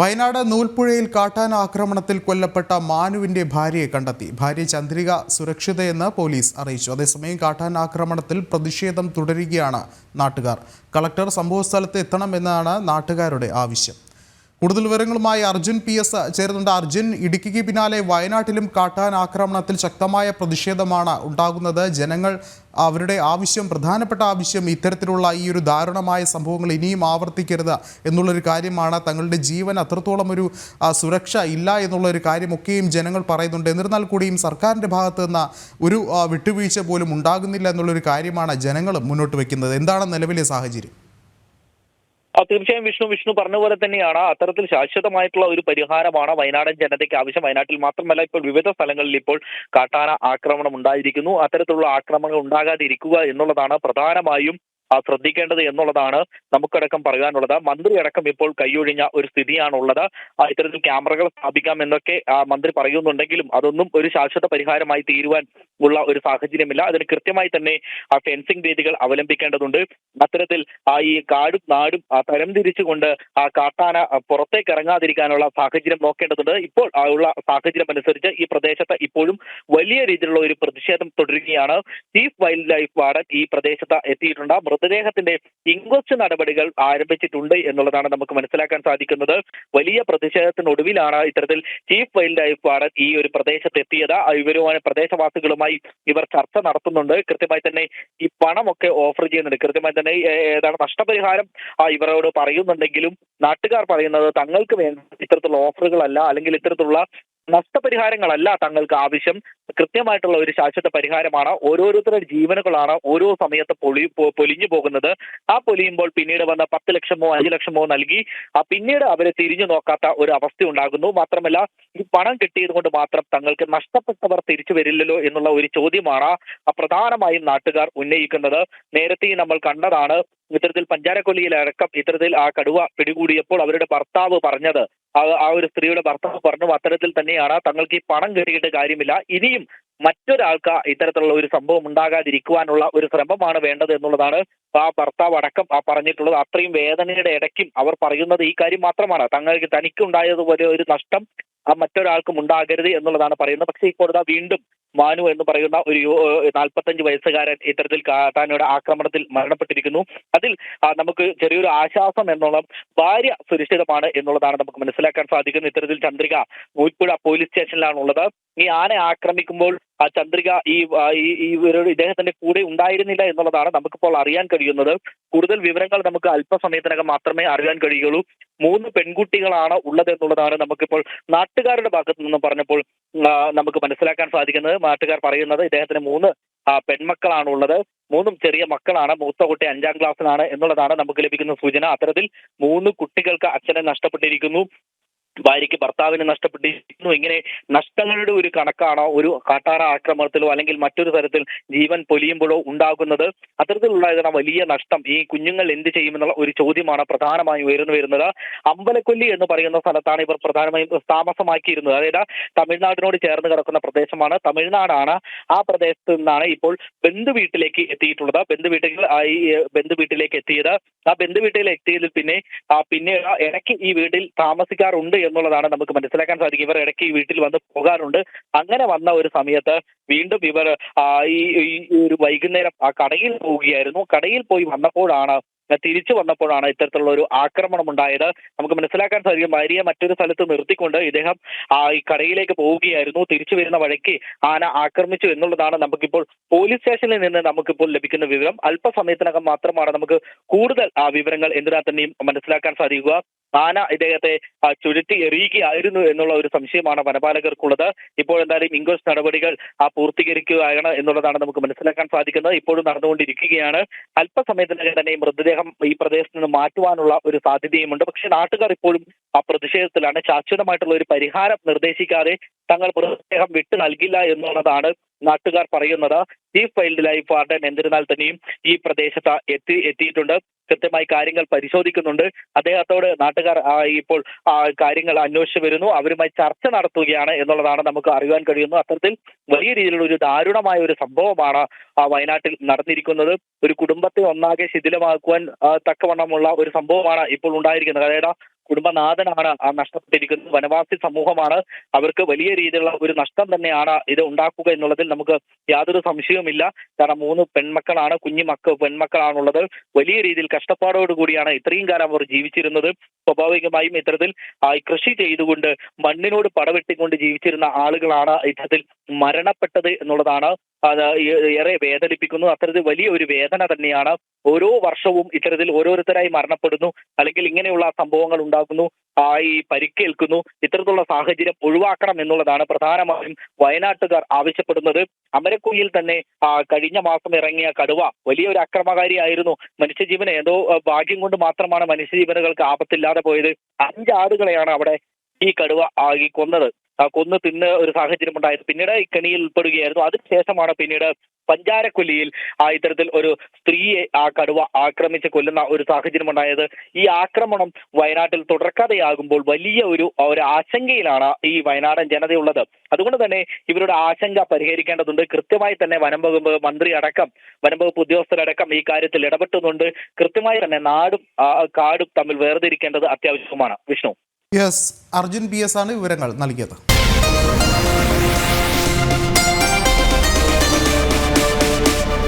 വയനാട് നൂൽപ്പുഴയിൽ കാട്ടാന ആക്രമണത്തിൽ കൊല്ലപ്പെട്ട മാനുവിന്റെ ഭാര്യയെ കണ്ടെത്തി. ഭാര്യ ചന്ദ്രിക സുരക്ഷിതയെന്ന് പോലീസ് അറിയിച്ചു. അതേസമയം കാട്ടാന ആക്രമണത്തിൽ പ്രതിഷേധം തുടരുകയാണ് നാട്ടുകാർ. കളക്ടർ സംഭവസ്ഥലത്ത് എത്തണമെന്നാണ് നാട്ടുകാരുടെ ആവശ്യം. കൂടുതൽ വിവരങ്ങളുമായി അർജുൻ പി എസ് ചേരുന്നുണ്ട്. അർജുൻ ഇടുക്കിക്ക് പിന്നാലെ വയനാട്ടിലും കാട്ടാൻ ആക്രമണത്തിൽ ശക്തമായ പ്രതിഷേധമാണ് ഉണ്ടാകുന്നത്. ജനങ്ങൾ അവരുടെ ആവശ്യം പ്രധാനപ്പെട്ട ആവശ്യം ഇത്തരത്തിലുള്ള ഈ ഒരു ദാരുണമായ സംഭവങ്ങൾ ഇനിയും ആവർത്തിക്കരുത് എന്നുള്ളൊരു കാര്യമാണ്. തങ്ങളുടെ ജീവൻ അത്രത്തോളം ഒരു സുരക്ഷ ഇല്ല എന്നുള്ളൊരു കാര്യമൊക്കെയും ജനങ്ങൾ പറയുന്നുണ്ട്. എന്നിരുന്നാൽ കൂടിയും സർക്കാരിന്റെ ഭാഗത്തു നിന്ന് ഒരു വിട്ടുവീഴ്ച പോലും ഉണ്ടാകുന്നില്ല എന്നുള്ളൊരു കാര്യമാണ് ജനങ്ങൾ മുന്നോട്ട് വയ്ക്കുന്നത് എന്താണ് നിലവിലെ സാഹചര്യം? തീർച്ചയായും വിഷ്ണു വിഷ്ണു പറഞ്ഞ പോലെ തന്നെയാണ്. അത്തരത്തിൽ ശാശ്വതമായിട്ടുള്ള ഒരു പരിഹാരമാണ് വയനാടൻ ജനതയ്ക്ക് ആവശ്യം. വയനാട്ടിൽ മാത്രമല്ല ഇപ്പോൾ വിവിധ സ്ഥലങ്ങളിൽ ഇപ്പോൾ കാട്ടാന ആക്രമണം ഉണ്ടായിരിക്കുന്നു. അത്തരത്തിലുള്ള ആക്രമണങ്ങൾ ഉണ്ടാകാതിരിക്കുക എന്നുള്ളതാണ് പ്രധാനമായും ശ്രദ്ധിക്കേണ്ടത് എന്നുള്ളതാണ് നമുക്കടക്കം പറയാനുള്ളത്. മന്ത്രി അടക്കം ഇപ്പോൾ കൈയൊഴിഞ്ഞ ഒരു സ്ഥിതിയാണുള്ളത്. ഇത്തരത്തിൽ ക്യാമറകൾ സ്ഥാപിക്കാം എന്നൊക്കെ മന്ത്രി പറയുന്നുണ്ടെങ്കിലും അതൊന്നും ഒരു ശാശ്വത പരിഹാരമായി തീരുവാൻ ഉള്ള ഒരു സാഹചര്യമില്ല. അതിന് കൃത്യമായി തന്നെ ആ ഫെൻസിംഗ് രീതികൾ അവലംബിക്കേണ്ടതുണ്ട്. അത്തരത്തിൽ ആ ഈ കാടും നാടും ആ തരംതിരിച്ചുകൊണ്ട് ആ കാട്ടാന പുറത്തേക്ക് ഇറങ്ങാതിരിക്കാനുള്ള സാഹചര്യം നോക്കേണ്ടതുണ്ട്. ഇപ്പോൾ ഉള്ള സാഹചര്യം അനുസരിച്ച് ഈ പ്രദേശത്ത് ഇപ്പോഴും വലിയ രീതിയിലുള്ള ഒരു പ്രതിഷേധം തുടരുകയാണ്. ചീഫ് വൈൽഡ് ലൈഫ് വാർഡൻ ഈ പ്രദേശത്ത് എത്തിയിട്ടുണ്ട്. മൃതദേഹത്തിന്റെ ഇൻക്വസ്റ്റ് നടപടികൾ ആരംഭിച്ചിട്ടുണ്ട് എന്നുള്ളതാണ് നമുക്ക് മനസ്സിലാക്കാൻ സാധിക്കുന്നത്. വലിയ പ്രതിഷേധത്തിനൊടുവിലാണ് ഇത്തരത്തിൽ ചീഫ് വൈൽഡ് ലൈഫ് വാർഡൻ ഈ ഒരു പ്രദേശത്ത് എത്തിയത് ഇവരുമായി പ്രദേശവാസികളുമായി ഇവർ ചർച്ച നടത്തുന്നുണ്ട്. കൃത്യമായി തന്നെ ഈ പണമൊക്കെ ഓഫർ ചെയ്യുന്നുണ്ട്. കൃത്യമായി തന്നെ ഏതാണ് നഷ്ടപരിഹാരം? ഇവരോട് പറയുന്നുണ്ടെങ്കിലും നാട്ടുകാർ പറയുന്നത് തങ്ങൾക്ക് വേണ്ട ഇത്തരത്തിലുള്ള ഓഫറുകളല്ല അല്ലെങ്കിൽ ഇത്തരത്തിലുള്ള നഷ്ടപരിഹാരങ്ങളല്ല തങ്ങൾക്ക് ആവശ്യം. കൃത്യമായിട്ടുള്ള ഒരു ശാശ്വത പരിഹാരമാണ്. ഓരോരുത്തരുടെ ജീവനുകളാണ് ഓരോ സമയത്ത് പൊളി പൊലിഞ്ഞു പോകുന്നത്. ആ പൊലിയുമ്പോൾ പിന്നീട് വന്ന പത്ത് ലക്ഷമോ അഞ്ച് ലക്ഷമോ നൽകി ആ പിന്നീട് അവരെ തിരിഞ്ഞു നോക്കാത്ത ഒരു അവസ്ഥ ഉണ്ടാകുന്നു. മാത്രമല്ല ഈ പണം കിട്ടിയത് കൊണ്ട് മാത്രം തങ്ങൾക്ക് നഷ്ടപ്പെട്ടവർ തിരിച്ചു വരില്ലല്ലോ എന്നുള്ള ഒരു ചോദ്യമാണ് പ്രധാനമായും നാട്ടുകാർ ഉന്നയിക്കുന്നത്. നേരത്തെ നമ്മൾ കണ്ടതാണ് ഇത്തരത്തിൽ പഞ്ചാരക്കൊല്ലിയിലടക്കം ഇത്തരത്തിൽ ആ കടുവ പിടികൂടിയപ്പോൾ അവരുടെ ഭർത്താവ് പറഞ്ഞത് ആ ഒരു സ്ത്രീയുടെ ഭർത്താവ് പറഞ്ഞു അത്തരത്തിൽ തന്നെയാണ് തങ്ങൾക്ക് ഈ പണം കിട്ടിയിട്ട് കാര്യമില്ല. ഇനിയും മറ്റൊരാൾക്ക് ഇത്തരത്തിലുള്ള ഒരു സംഭവം ഉണ്ടാകാതിരിക്കുവാനുള്ള ഒരു ശ്രമമാണ് വേണ്ടത് എന്നുള്ളതാണ് ആ ഭർത്താവ് അടക്കം ആ പറഞ്ഞിട്ടുള്ളത്. അത്രയും വേദനയുടെ ഇടയ്ക്കും അവർ പറയുന്നത് ഈ കാര്യം മാത്രമാണ്. തങ്ങൾക്ക് തനിക്കുണ്ടായതുപോലെ ഒരു നഷ്ടം ആ മറ്റൊരാൾക്കും ഉണ്ടാകരുത് എന്നുള്ളതാണ് പറയുന്നത്. പക്ഷേ ഇപ്പോൾ ഇതാ വീണ്ടും മാനു എന്ന് പറയുന്ന ഒരു നാൽപ്പത്തഞ്ച് വയസ്സുകാരൻ ഇത്തരത്തിൽ കാട്ടാനയുടെ ആക്രമണത്തിൽ മരണപ്പെട്ടിരിക്കുന്നു. അതിൽ നമുക്ക് ചെറിയൊരു ആശ്വാസം എന്നുള്ള ഭാര്യ സുരക്ഷിതമാണ് എന്നുള്ളതാണ് നമുക്ക് മനസ്സിലാക്കാൻ സാധിക്കുന്നത്. ഇത്തരത്തിൽ ചന്ദ്രിക മൂൽപ്പുഴ പോലീസ് സ്റ്റേഷനിലാണുള്ളത്. ഈ ആന ആക്രമിക്കുമ്പോൾ ആ ചന്ദ്രിക ഈ ഇവരോട് ഇദ്ദേഹത്തിന്റെ കൂടെ ഉണ്ടായിരുന്നില്ല എന്നുള്ളതാണ് നമുക്കിപ്പോൾ അറിയാൻ കഴിയുന്നത്. കൂടുതൽ വിവരങ്ങൾ നമുക്ക് അല്പസമയത്തിനകം മാത്രമേ അറിയാൻ കഴിയുള്ളൂ മൂന്ന് പെൺകുട്ടികളാണ് ഉള്ളത് എന്നുള്ളതാണ് നമുക്കിപ്പോൾ നാട്ടുകാരുടെ ഭാഗത്തു നിന്നും പറഞ്ഞപ്പോൾ നമുക്ക് മനസ്സിലാക്കാൻ സാധിക്കുന്നത്. നാട്ടുകാർ പറയുന്നത് ഇദ്ദേഹത്തിന് മൂന്ന് പെൺമക്കളാണ് ഉള്ളത്. മൂന്നും ചെറിയ മക്കളാണ്. മൂത്ത കുട്ടി അഞ്ചാം ക്ലാസ്സിലാണ് എന്നുള്ളതാണ് നമുക്ക് ലഭിക്കുന്ന സൂചന. അത്തരത്തിൽ മൂന്ന് കുട്ടികൾക്ക് അച്ഛനെ നഷ്ടപ്പെട്ടിരിക്കുന്നു. ഭാര്യയ്ക്ക് ഭർത്താവിനെ നഷ്ടപ്പെട്ടിരിക്കുന്നു. ഇങ്ങനെ നഷ്ടങ്ങളുടെ ഒരു കണക്കാണോ ഒരു കാട്ടാറ ആക്രമണത്തിലോ അല്ലെങ്കിൽ മറ്റൊരു തരത്തിൽ ജീവൻ പൊലിയുമ്പോഴോ ഉണ്ടാകുന്നത്? അത്തരത്തിലുള്ള വലിയ നഷ്ടം. ഈ കുഞ്ഞുങ്ങൾ എന്ത് ചെയ്യുമെന്നുള്ള ഒരു ചോദ്യമാണ് പ്രധാനമായും ഉയർന്നു വരുന്നത്. അമ്പലക്കൊല്ലി എന്ന് പറയുന്ന സ്ഥലത്താണ് ഇവർ പ്രധാനമായും താമസമാക്കിയിരുന്നത്. അതായത് തമിഴ്നാടിനോട് ചേർന്ന് കിടക്കുന്ന പ്രദേശമാണ് തമിഴ്നാടാണ്. ആ പ്രദേശത്ത് നിന്നാണ് ഇപ്പോൾ ബന്ധു വീട്ടിലേക്ക് എത്തിയിട്ടുള്ളത്. ബന്ധു വീട്ടിൽ ഈ ബന്ധു വീട്ടിലേക്ക് എത്തിയത്. ആ ബന്ധു വീട്ടിൽ എത്തിയതിൽ പിന്നെ പിന്നെ ഇടയ്ക്ക് ഈ വീട്ടിൽ താമസിക്കാറുണ്ട് എന്നുള്ളതാണ് നമുക്ക് മനസ്സിലാക്കാൻ സാധിക്കും. ഇവർ ഇടയ്ക്ക് ഈ വീട്ടിൽ വന്ന് പോകാറുണ്ട്. അങ്ങനെ വന്ന ഒരു സമയത്ത് വീണ്ടും ഇവർ ഈ ഒരു വൈകുന്നേരം ആ കടയിൽ പോവുകയായിരുന്നു. കടയിൽ പോയി വന്നപ്പോഴാണ് തിരിച്ചു വന്നപ്പോഴാണ് ഇത്തരത്തിലുള്ള ഒരു ആക്രമണം ഉണ്ടായത്. നമുക്ക് മനസ്സിലാക്കാൻ സാധിക്കും ഭാര്യയെ മറ്റൊരു സ്ഥലത്ത് നിർത്തിക്കൊണ്ട് ഇദ്ദേഹം ഈ കടയിലേക്ക് പോവുകയായിരുന്നു. തിരിച്ചു വരുന്ന വഴിക്ക് ആന ആക്രമിച്ചു എന്നുള്ളതാണ് നമുക്കിപ്പോൾ പോലീസ് സ്റ്റേഷനിൽ നിന്ന് നമുക്കിപ്പോൾ ലഭിക്കുന്ന വിവരം. അല്പസമയത്തിനകം മാത്രമാണ് നമുക്ക് കൂടുതൽ ആ വിവരങ്ങൾ എന്തിനാ തന്നെയും മനസ്സിലാക്കാൻ സാധിക്കുക. ആന ഇദ്ദേഹത്തെ ചുരുട്ടി എറിയുകയായിരുന്നു എന്നുള്ള ഒരു സംശയമാണ് വനപാലകർക്കുള്ളത്. ഇപ്പോൾ എന്തായാലും ഇൻക്വസ്റ്റ് നടപടികൾ പൂർത്തീകരിക്കുകയാണ് എന്നുള്ളതാണ് നമുക്ക് മനസ്സിലാക്കാൻ സാധിക്കുന്നത്. ഇപ്പോഴും നടന്നുകൊണ്ടിരിക്കുകയാണ്. അല്പസമയത്തിനകം തന്നെ ഈ മൃതദേഹം ഈ പ്രദേശത്ത് നിന്ന് മാറ്റുവാനുള്ള ഒരു സാധ്യതയുമുണ്ട്. പക്ഷെ നാട്ടുകാർ ഇപ്പോഴും ആ പ്രതിഷേധത്തിലാണ്. ശാശ്വതമായിട്ടുള്ള ഒരു പരിഹാരം നിർദ്ദേശിക്കാതെ തങ്ങൾ മൃതദേഹം വിട്ടു നൽകില്ല എന്നുള്ളതാണ് നാട്ടുകാർ പറയുന്നത് ചീഫ് വൈൽഡ് ലൈഫ് വാർഡൻ എന്നിരുന്നാൽ തന്നെയും ഈ പ്രദേശത്ത് എത്തി എത്തിയിട്ടുണ്ട്. കൃത്യമായി കാര്യങ്ങൾ പരിശോധിക്കുന്നുണ്ട്. അദ്ദേഹത്തോട് നാട്ടുകാർ ഇപ്പോൾ കാര്യങ്ങൾ അന്വേഷിച്ചു വരുന്നു. അവരുമായി ചർച്ച നടത്തുകയാണ് എന്നുള്ളതാണ് നമുക്ക് അറിയാൻ കഴിയുന്നു അത്തരത്തിൽ വലിയ രീതിയിലുള്ള ഒരു ദാരുണമായ ഒരു സംഭവമാണ് വയനാട്ടിൽ നടന്നിരിക്കുന്നത്. ഒരു കുടുംബത്തെ ഒന്നാകെ ശിഥിലമാക്കുവാൻ തക്കവണ്ണമുള്ള ഒരു സംഭവമാണ് ഇപ്പോൾ ഉണ്ടായിരിക്കുന്നത്. അതായത് കുടുംബനാഥനാണ് ആ നഷ്ടപ്പെട്ടിരിക്കുന്നത്. വനവാസി സമൂഹമാണ് അവർക്ക് വലിയ രീതിയിലുള്ള ഒരു നഷ്ടം തന്നെയാണ് ഇത് ഉണ്ടാക്കുക എന്നുള്ളതിൽ നമുക്ക് യാതൊരു സംശയവുമില്ല. കാരണം മൂന്ന് പെൺമക്കളാണ് കുഞ്ഞു മക്ക പെൺമക്കളാണുള്ളത്. വലിയ രീതിയിൽ കഷ്ടപ്പാടോട് കൂടിയാണ് ഇത്രയും കാലം അവർ ജീവിച്ചിരുന്നത്. സ്വാഭാവികമായും ഇത്തരത്തിൽ കൃഷി ചെയ്തുകൊണ്ട് മണ്ണിനോട് പടവെട്ടിക്കൊണ്ട് ജീവിച്ചിരുന്ന ആളുകളാണ് ഇത്തരത്തിൽ മരണപ്പെട്ടത് എന്നുള്ളതാണ്. ഏറെ വേദനിപ്പിക്കുന്നു. അത്തരത്തിൽ വലിയ ഒരു വേദന തന്നെയാണ് ഓരോ വർഷവും ഇത്തരത്തിൽ ഓരോരുത്തരായി മരണപ്പെടുന്നു. അല്ലെങ്കിൽ ഇങ്ങനെയുള്ള സംഭവങ്ങൾ ഉണ്ടാക്കുന്നു ആയി പരിക്കേൽക്കുന്നു. ഇത്തരത്തിലുള്ള സാഹചര്യം ഒഴിവാക്കണം എന്നുള്ളതാണ് പ്രധാനമായും വയനാട്ടുകാർ ആവശ്യപ്പെടുന്നത്. അമരക്കുയിൽ തന്നെ കഴിഞ്ഞ മാസം ഇറങ്ങിയ കടുവ വലിയൊരു അക്രമകാരിയായിരുന്നു. മനുഷ്യജീവനെ ഏതോ ഭാഗ്യം കൊണ്ട് മാത്രമാണ് മനുഷ്യജീവനുകൾക്ക് ആപത്തില്ലാതെ പോയത്. അഞ്ചാടുകളെയാണ് അവിടെ ഈ കടുവ ആകി കൊന്നത്. കൊന്ന് തിന്ന് ഒരു സാഹചര്യം ഉണ്ടായത്. പിന്നീട് ഈ കെണിയിൽ ഉൾപ്പെടുകയായിരുന്നു. അതിനുശേഷമാണ് പിന്നീട് പഞ്ചാരക്കൊല്ലിയിൽ ആ ഇത്തരത്തിൽ ഒരു സ്ത്രീയെ ആ കടുവ ആക്രമിച്ച് കൊല്ലുന്ന ഒരു സാഹചര്യം ഉണ്ടായത്. ഈ ആക്രമണം വയനാട്ടിൽ തുടർക്കഥയാകുമ്പോൾ വലിയ ഒരു ഒരു ആശങ്കയിലാണ് ഈ വയനാടൻ ജനതയുള്ളത്. അതുകൊണ്ട് തന്നെ ഇവരുടെ ആശങ്ക പരിഹരിക്കേണ്ടതുണ്ട്. കൃത്യമായി തന്നെ വനം വകുപ്പ് മന്ത്രി അടക്കം വനം വകുപ്പ് ഉദ്യോഗസ്ഥരടക്കം ഈ കാര്യത്തിൽ ഇടപെട്ടുന്നുണ്ട്. കൃത്യമായി തന്നെ നാടും കാടും തമ്മിൽ വേർതിരിക്കേണ്ടത് അത്യാവശ്യമാണ്. Vishnu. Yes Arjun P S ആണ് വിവരങ്ങൾ നൽകിയത്.